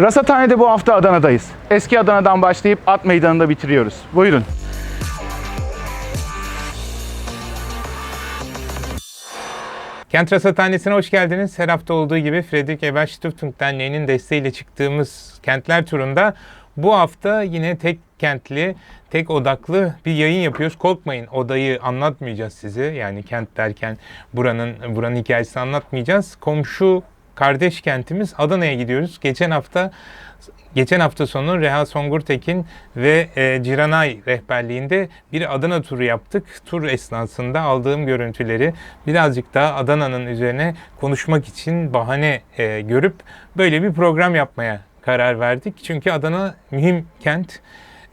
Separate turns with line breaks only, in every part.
Rasathane'de bu hafta Adana'dayız. Eski Adana'dan başlayıp at meydanında bitiriyoruz. Buyurun.
Kent Rasathanesi'ne hoş geldiniz. Her hafta olduğu gibi Fredrik Ebert Stiftung Derneği'nin desteğiyle çıktığımız kentler turunda bu hafta yine tek kentli, tek odaklı bir yayın yapıyoruz. Korkmayın odayı anlatmayacağız size. Yani kent derken buranın buranın hikayesini anlatmayacağız. Komşu kardeş kentimiz Adana'ya gidiyoruz. Geçen hafta Geçen hafta sonu Reha Songurtekin ve e, Ciranay rehberliğinde bir Adana turu yaptık. Tur esnasında aldığım görüntüleri birazcık daha Adana'nın üzerine konuşmak için bahane e, görüp böyle bir program yapmaya karar verdik. Çünkü Adana mühim kent.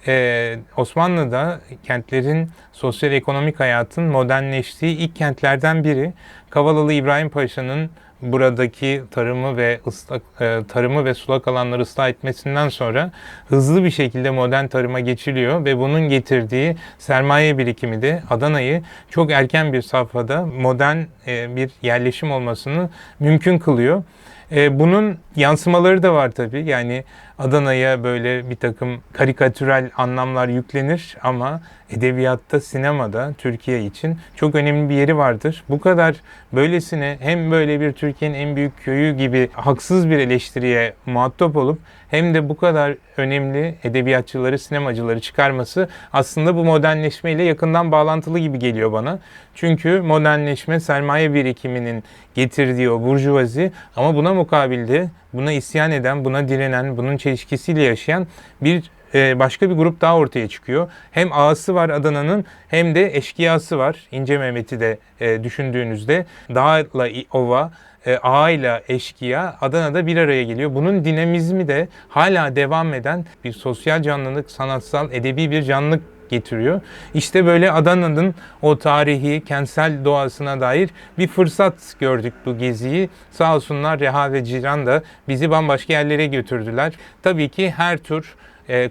Ee, Osmanlı'da kentlerin sosyal ekonomik hayatın modernleştiği ilk kentlerden biri. Kavalalı İbrahim Paşa'nın buradaki tarımı ve ıslak, e, tarımı ve sulak alanları ıslah etmesinden sonra hızlı bir şekilde modern tarıma geçiliyor ve bunun getirdiği sermaye birikimi de Adana'yı çok erken bir safhada modern e, bir yerleşim olmasını mümkün kılıyor. E, bunun yansımaları da var tabii. Yani Adana'ya böyle bir takım karikatürel anlamlar yüklenir ama edebiyatta, sinemada Türkiye için çok önemli bir yeri vardır. Bu kadar böylesine hem böyle bir Türkiye'nin en büyük köyü gibi haksız bir eleştiriye muhatap olup hem de bu kadar önemli edebiyatçıları, sinemacıları çıkarması aslında bu modernleşmeyle yakından bağlantılı gibi geliyor bana. Çünkü modernleşme sermaye birikiminin getirdiği o burjuvazi ama buna mukabilde buna isyan eden, buna direnen, bunun çelişkisiyle yaşayan bir e, başka bir grup daha ortaya çıkıyor. Hem ağası var Adana'nın hem de eşkıyası var. İnce Mehmet'i de e, düşündüğünüzde dağla ova, e, ağayla eşkıya Adana'da bir araya geliyor. Bunun dinamizmi de hala devam eden bir sosyal canlılık, sanatsal, edebi bir canlılık getiriyor. İşte böyle Adana'nın o tarihi, kentsel doğasına dair bir fırsat gördük bu geziyi. Sağ olsunlar Reha ve Ciran da bizi bambaşka yerlere götürdüler. Tabii ki her tur e,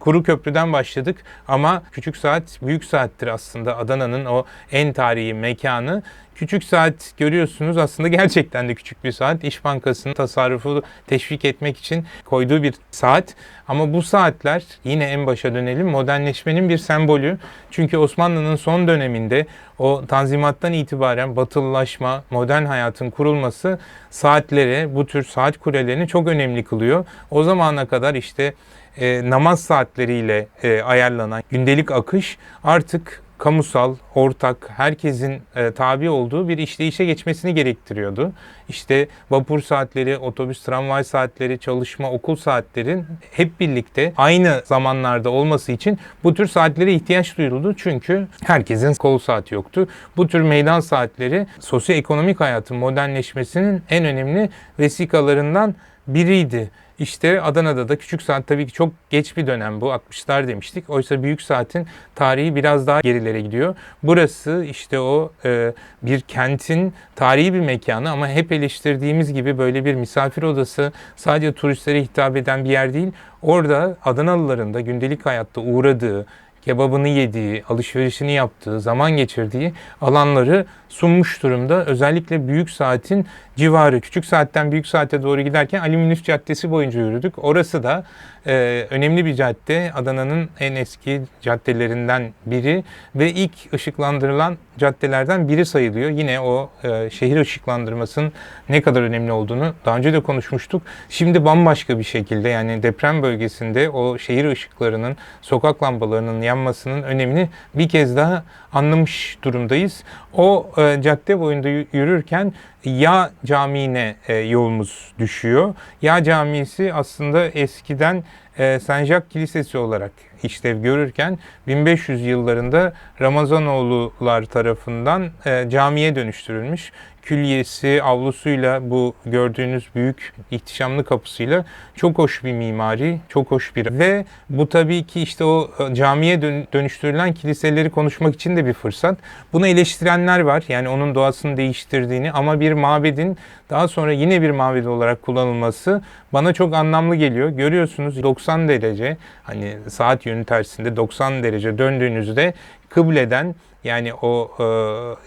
Kuru Köprü'den başladık ama Küçük Saat Büyük Saat'tir aslında Adana'nın o en tarihi mekanı. Küçük saat görüyorsunuz aslında gerçekten de küçük bir saat. İş Bankası'nın tasarrufu teşvik etmek için koyduğu bir saat. Ama bu saatler yine en başa dönelim modernleşmenin bir sembolü. Çünkü Osmanlı'nın son döneminde o tanzimattan itibaren batılılaşma, modern hayatın kurulması saatlere, bu tür saat kulelerini çok önemli kılıyor. O zamana kadar işte e, namaz saatleriyle e, ayarlanan gündelik akış artık kamusal, ortak, herkesin e, tabi olduğu bir işleyişe geçmesini gerektiriyordu. İşte vapur saatleri, otobüs, tramvay saatleri, çalışma, okul saatlerin hep birlikte aynı zamanlarda olması için bu tür saatlere ihtiyaç duyuldu. Çünkü herkesin kol saati yoktu. Bu tür meydan saatleri sosyoekonomik hayatın modernleşmesinin en önemli vesikalarından biriydi. İşte Adana'da da küçük saat tabii ki çok geç bir dönem bu 60'lar demiştik. Oysa büyük saatin tarihi biraz daha gerilere gidiyor. Burası işte o e, bir kentin tarihi bir mekanı ama hep eleştirdiğimiz gibi böyle bir misafir odası sadece turistlere hitap eden bir yer değil. Orada Adanalıların da gündelik hayatta uğradığı, kebabını yediği, alışverişini yaptığı, zaman geçirdiği alanları sunmuş durumda. Özellikle büyük saatin civarı, küçük saatten büyük saate doğru giderken Ali Caddesi boyunca yürüdük. Orası da e, önemli bir cadde. Adana'nın en eski caddelerinden biri ve ilk ışıklandırılan caddelerden biri sayılıyor. Yine o e, şehir ışıklandırmasının ne kadar önemli olduğunu daha önce de konuşmuştuk. Şimdi bambaşka bir şekilde yani deprem bölgesinde o şehir ışıklarının, sokak lambalarının yanmasının önemini bir kez daha anlamış durumdayız. O e, cadde boyunda yürürken Ya Camii'ne e, yolumuz düşüyor. Ya Camisi aslında eskiden e, Jacques Kilisesi olarak işlev görürken 1500 yıllarında Ramazanoğlular tarafından e, camiye dönüştürülmüş. Külliyesi, avlusuyla bu gördüğünüz büyük ihtişamlı kapısıyla çok hoş bir mimari, çok hoş bir ve bu tabii ki işte o e, camiye dönüştürülen kiliseleri konuşmak için de bir fırsat. Bunu eleştirenler var. Yani onun doğasını değiştirdiğini ama bir mabedin daha sonra yine bir mabed olarak kullanılması bana çok anlamlı geliyor. Görüyorsunuz 90 derece hani saat yönü tersinde 90 derece döndüğünüzde kıbleden yani o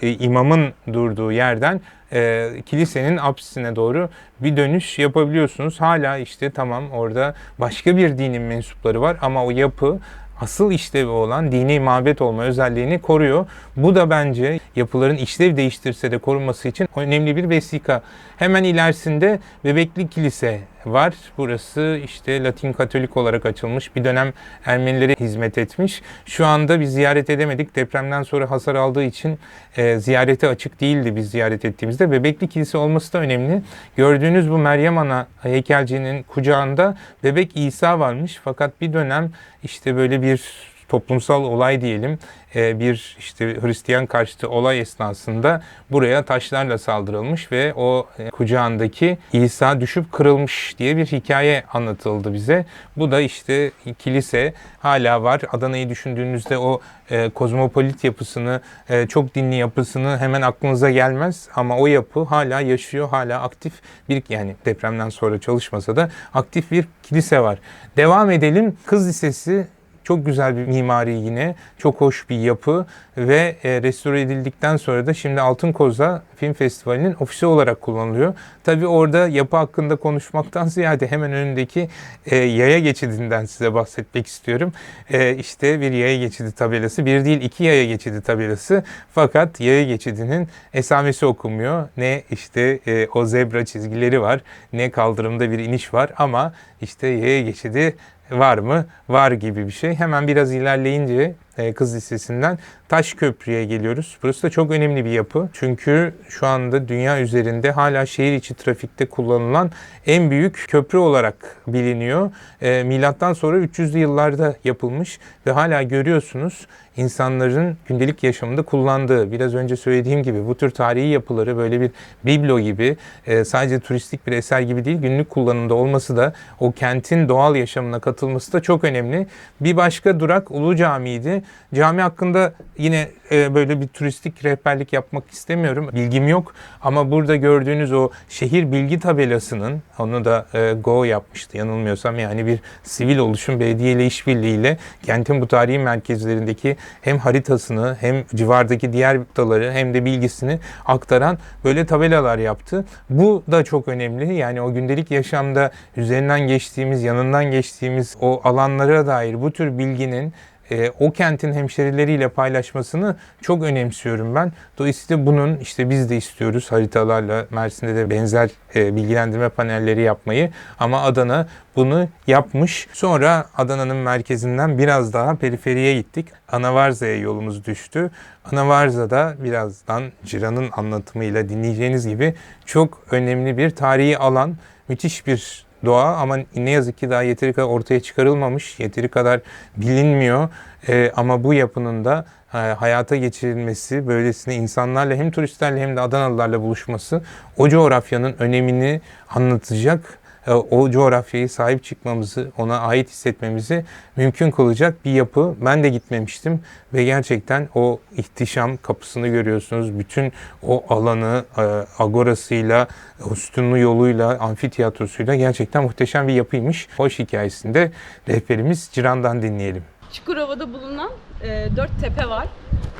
e, imamın durduğu yerden e, kilisenin apsisine doğru bir dönüş yapabiliyorsunuz. Hala işte tamam orada başka bir dinin mensupları var ama o yapı asıl işlevi olan dini mabet olma özelliğini koruyor. Bu da bence yapıların işlev değiştirse de korunması için önemli bir vesika. Hemen ilerisinde Bebekli Kilise var. Burası işte Latin Katolik olarak açılmış. Bir dönem Ermenilere hizmet etmiş. Şu anda biz ziyaret edemedik. Depremden sonra hasar aldığı için e, ziyarete açık değildi biz ziyaret ettiğimizde. Bebekli Kilise olması da önemli. Gördüğünüz bu Meryem Ana heykelcinin kucağında bebek İsa varmış. Fakat bir dönem işte böyle bir toplumsal olay diyelim e, bir işte Hristiyan karşıtı olay esnasında buraya taşlarla saldırılmış ve o e, kucağındaki İsa düşüp kırılmış diye bir hikaye anlatıldı bize. Bu da işte kilise hala var. Adana'yı düşündüğünüzde o e, kozmopolit yapısını, çok dinli yapısını hemen aklınıza gelmez ama o yapı hala yaşıyor, hala aktif bir yani depremden sonra çalışmasa da aktif bir kilise var. Devam edelim. Kız Lisesi çok güzel bir mimari yine. Çok hoş bir yapı ve e, restore edildikten sonra da şimdi Altın Koza Film Festivali'nin ofisi olarak kullanılıyor. Tabii orada yapı hakkında konuşmaktan ziyade hemen önündeki e, yaya geçidinden size bahsetmek istiyorum. E, işte bir yaya geçidi tabelası. Bir değil iki yaya geçidi tabelası. Fakat yaya geçidinin esamesi okunmuyor. Ne işte e, o zebra çizgileri var. Ne kaldırımda bir iniş var ama işte yaya geçidi var mı? Var gibi bir şey. Hemen biraz ilerleyince Kız Lisesi'nden Taş Köprü'ye geliyoruz. Burası da çok önemli bir yapı. Çünkü şu anda dünya üzerinde hala şehir içi trafikte kullanılan en büyük köprü olarak biliniyor. E, milattan sonra 300'lü yıllarda yapılmış ve hala görüyorsunuz insanların gündelik yaşamında kullandığı, biraz önce söylediğim gibi bu tür tarihi yapıları böyle bir biblo gibi e, sadece turistik bir eser gibi değil günlük kullanımda olması da o kentin doğal yaşamına katılması da çok önemli. Bir başka durak Ulu Cami'ydi. Cami hakkında yine e, böyle bir turistik rehberlik yapmak istemiyorum. Bilgim yok ama burada gördüğünüz o şehir bilgi tabelasının onu da e, Go yapmıştı yanılmıyorsam yani bir sivil oluşum belediye ile işbirliğiyle kentin bu tarihi merkezlerindeki hem haritasını hem civardaki diğer noktaları hem de bilgisini aktaran böyle tabelalar yaptı. Bu da çok önemli. Yani o gündelik yaşamda üzerinden geçtiğimiz, yanından geçtiğimiz o alanlara dair bu tür bilginin e, o kentin hemşerileriyle paylaşmasını çok önemsiyorum ben. Dolayısıyla bunun işte biz de istiyoruz haritalarla Mersin'de de benzer e, bilgilendirme panelleri yapmayı ama Adana bunu yapmış. Sonra Adana'nın merkezinden biraz daha periferiye gittik. Anavarza'ya yolumuz düştü. Anavarza'da birazdan Ciran'ın anlatımıyla dinleyeceğiniz gibi çok önemli bir tarihi alan, müthiş bir doğa ama ne yazık ki daha yeteri kadar ortaya çıkarılmamış, yeteri kadar bilinmiyor. Ee, ama bu yapının da e, hayata geçirilmesi, böylesine insanlarla hem turistlerle hem de Adanalılarla buluşması o coğrafyanın önemini anlatacak e, o coğrafyayı sahip çıkmamızı, ona ait hissetmemizi mümkün kılacak bir yapı. Ben de gitmemiştim ve gerçekten o ihtişam kapısını görüyorsunuz. Bütün o alanı e, agorasıyla, o sütunlu yoluyla, amfiteyatrosuyla gerçekten muhteşem bir yapıymış. Hoş hikayesinde rehberimiz Ciran'dan dinleyelim.
Çukurova'da bulunan e, dört tepe var.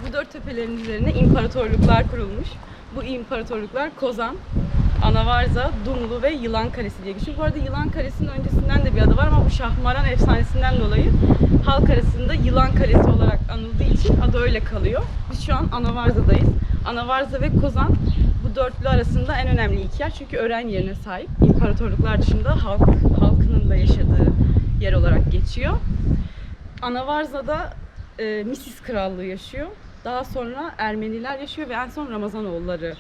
Bu dört tepelerin üzerine imparatorluklar kurulmuş. Bu imparatorluklar Kozan, Anavarza, Dumlu ve Yılan Kalesi diye geçiyor. Bu arada Yılan Kalesi'nin öncesinden de bir adı var ama bu Şahmaran efsanesinden dolayı halk arasında Yılan Kalesi olarak anıldığı için adı öyle kalıyor. Biz şu an Anavarza'dayız. Anavarza ve Kozan bu dörtlü arasında en önemli iki yer çünkü öğren yerine sahip. İmparatorluklar dışında halk halkının da yaşadığı yer olarak geçiyor. Anavarza'da e, Misis Krallığı yaşıyor. Daha sonra Ermeniler yaşıyor ve en son Ramazanoğulları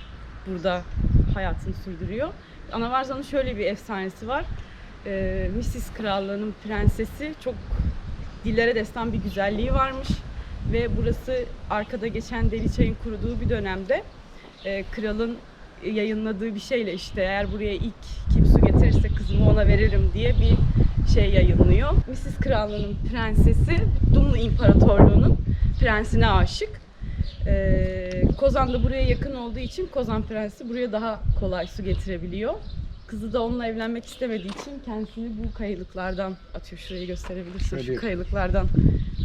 burada hayatını sürdürüyor. Anavarza'nın şöyle bir efsanesi var. E, Misis Krallığı'nın prensesi çok dillere destan bir güzelliği varmış ve burası arkada geçen Deliçay'ın kuruduğu bir dönemde e, kralın yayınladığı bir şeyle işte eğer buraya ilk kim su getirirse kızımı ona veririm diye bir şey yayınlıyor. Mrs. Krallığı'nın prensesi Dumlu İmparatorluğu'nun prensine aşık. Ee, Kozan da buraya yakın olduğu için Kozan Prensi buraya daha kolay su getirebiliyor Kızı da onunla evlenmek istemediği için kendisini bu kayalıklardan atıyor. Şurayı gösterebilirsin.
Şöyle-
Şu kayalıklardan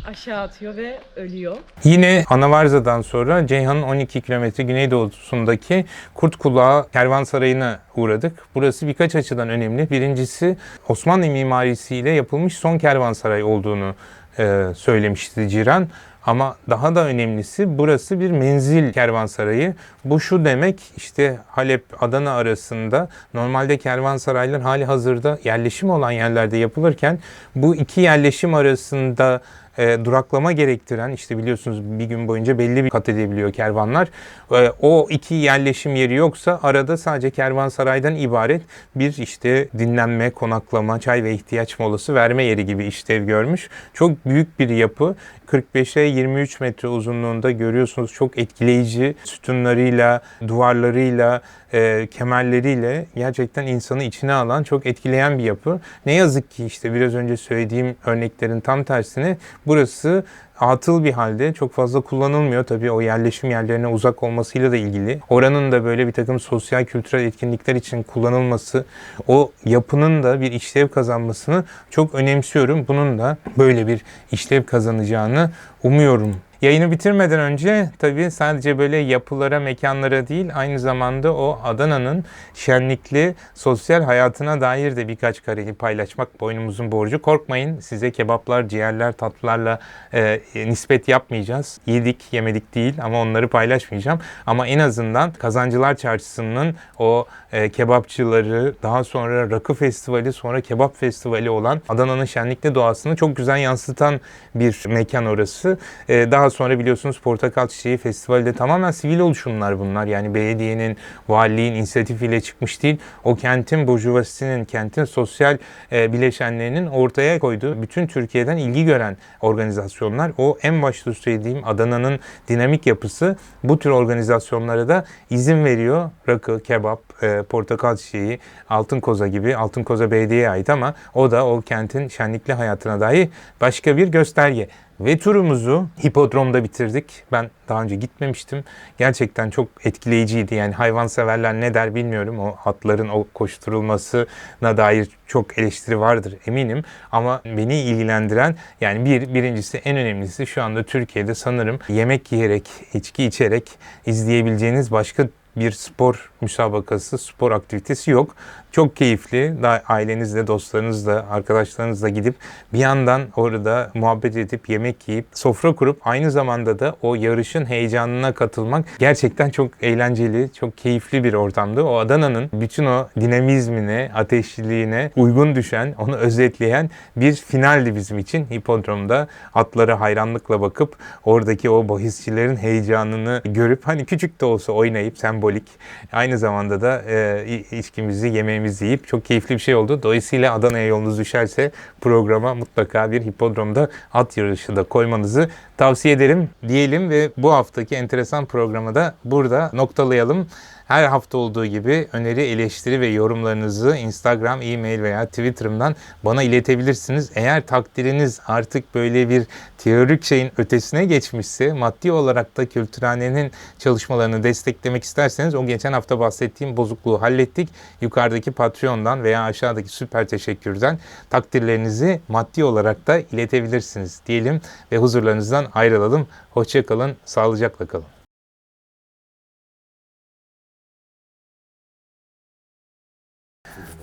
aşağı atıyor ve ölüyor.
Yine Anavarza'dan sonra Ceyhan'ın 12 kilometre güneydoğusundaki Kurt Kulağı Kervansarayı'na uğradık. Burası birkaç açıdan önemli. Birincisi Osmanlı mimarisiyle yapılmış son kervansaray olduğunu e, söylemişti Ciran. Ama daha da önemlisi burası bir menzil kervansarayı. Bu şu demek işte Halep Adana arasında normalde kervansaraylar hali hazırda yerleşim olan yerlerde yapılırken bu iki yerleşim arasında e, duraklama gerektiren işte biliyorsunuz bir gün boyunca belli bir kat edebiliyor kervanlar. E, o iki yerleşim yeri yoksa arada sadece kervansaraydan ibaret bir işte dinlenme, konaklama, çay ve ihtiyaç molası verme yeri gibi işlev görmüş. Çok büyük bir yapı. 45'e 23 metre uzunluğunda görüyorsunuz çok etkileyici sütunlarıyla, duvarlarıyla, e, kemerleriyle gerçekten insanı içine alan çok etkileyen bir yapı. Ne yazık ki işte biraz önce söylediğim örneklerin tam tersine burası atıl bir halde çok fazla kullanılmıyor. Tabii o yerleşim yerlerine uzak olmasıyla da ilgili. Oranın da böyle bir takım sosyal kültürel etkinlikler için kullanılması, o yapının da bir işlev kazanmasını çok önemsiyorum. Bunun da böyle bir işlev kazanacağını umuyorum. Yayını bitirmeden önce tabii sadece böyle yapılara, mekanlara değil aynı zamanda o Adana'nın şenlikli sosyal hayatına dair de birkaç kareyi paylaşmak boynumuzun borcu. Korkmayın size kebaplar, ciğerler, tatlılarla e, nispet yapmayacağız. Yedik, yemedik değil ama onları paylaşmayacağım. Ama en azından Kazancılar Çarşısı'nın o e, kebapçıları, daha sonra rakı festivali, sonra kebap festivali olan Adana'nın şenlikli doğasını çok güzel yansıtan bir mekan orası. E, daha sonra biliyorsunuz Portakal Çiçeği Festivali de tamamen sivil oluşumlar bunlar. Yani belediyenin, valiliğin inisiyatifiyle çıkmış değil. O kentin burjuvasinin, kentin sosyal e, bileşenlerinin ortaya koyduğu bütün Türkiye'den ilgi gören organizasyonlar. O en başta söylediğim Adana'nın dinamik yapısı bu tür organizasyonlara da izin veriyor. Rakı, kebap, e, portakal çiçeği, altın koza gibi. Altın koza belediyeye ait ama o da o kentin şenlikli hayatına dair başka bir gösterge. Ve turumuzu hipodromda bitirdik. Ben daha önce gitmemiştim. Gerçekten çok etkileyiciydi. Yani hayvanseverler ne der bilmiyorum. O atların o koşturulmasına dair çok eleştiri vardır eminim. Ama beni ilgilendiren yani bir birincisi en önemlisi şu anda Türkiye'de sanırım yemek yiyerek, içki içerek izleyebileceğiniz başka bir spor müsabakası, spor aktivitesi yok. Çok keyifli. Da ailenizle, dostlarınızla, arkadaşlarınızla gidip bir yandan orada muhabbet edip yemek yiyip sofra kurup aynı zamanda da o yarışın heyecanına katılmak gerçekten çok eğlenceli, çok keyifli bir ortamdı. O Adana'nın bütün o dinamizmine, ateşliliğine uygun düşen, onu özetleyen bir finaldi bizim için hipodromda. Atlara hayranlıkla bakıp oradaki o bahisçilerin heyecanını görüp hani küçük de olsa oynayıp sembolik aynı zamanda da e, içkimizi, yemeğimizi yiyip çok keyifli bir şey oldu. Dolayısıyla Adana'ya yolunuz düşerse programa mutlaka bir hipodromda at yarışı da koymanızı tavsiye ederim diyelim ve bu haftaki enteresan programı da burada noktalayalım. Her hafta olduğu gibi öneri, eleştiri ve yorumlarınızı Instagram, e-mail veya Twitter'ımdan bana iletebilirsiniz. Eğer takdiriniz artık böyle bir teorik şeyin ötesine geçmişse, maddi olarak da Kültürhane'nin çalışmalarını desteklemek isterseniz o geçen hafta bahsettiğim bozukluğu hallettik. Yukarıdaki Patreon'dan veya aşağıdaki süper teşekkürden takdirlerinizi maddi olarak da iletebilirsiniz diyelim ve huzurlarınızdan ayrılalım. Hoşçakalın, sağlıcakla kalın.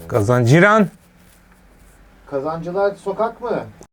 Kazanciran.
Kazancılar sokak mı?